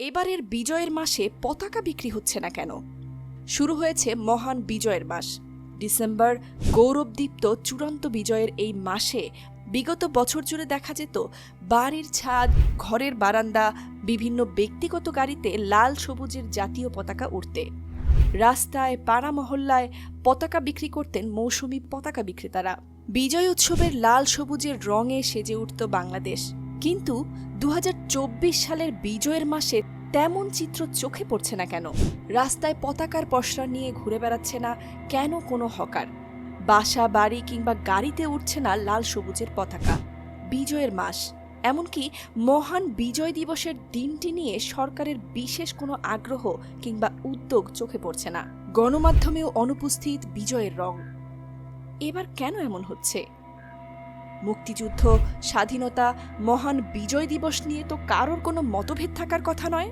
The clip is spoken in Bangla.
এবারের বিজয়ের মাসে পতাকা বিক্রি হচ্ছে না কেন? শুরু হয়েছে মহান বিজয়ের মাস। ডিসেম্বর গৌরবদীপ্ত চূড়ান্ত বিজয়ের এই মাসে বিগত বছর জুড়ে দেখা যেত বাড়ির ছাদ, ঘরের বারান্দা, বিভিন্ন ব্যক্তিগত গাড়িতে লাল সবুজের জাতীয় পতাকা উঠতে রাস্তায় পাড়া মহল্লায় পতাকা বিক্রি করতেন মৌসুমী পতাকা বিক্রেতারা। বিজয় উৎসবের লাল সবুজের রঙে সেজে উঠত বাংলাদেশ। কিন্তু দু হাজার চব্বিশ সালের বিজয়ের মাসে তেমন চিত্র চোখে পড়ছে না কেন? রাস্তায় পতাকার পসরা নিয়ে ঘুরে বেড়াচ্ছে না কেন কোনো হকার? বাসা, বাড়ি কিংবা গাড়িতে উঠছে না লাল সবুজের পতাকা। বিজয়ের মাস। এমনকি মহান বিজয় দিবসের দিনটি নিয়ে সরকারের বিশেষ কোনো আগ্রহ কিংবা উদ্যোগ চোখে পড়ছে না। গণমাধ্যমেও অনুপস্থিত বিজয়ের রং। এবার কেন এমন হচ্ছে? মুক্তিযুদ্ধ স্বাধীনতা মহান বিজয় দিবস নিয়ে তো কারোর কোনো মতভেদ থাকার কথা নয়?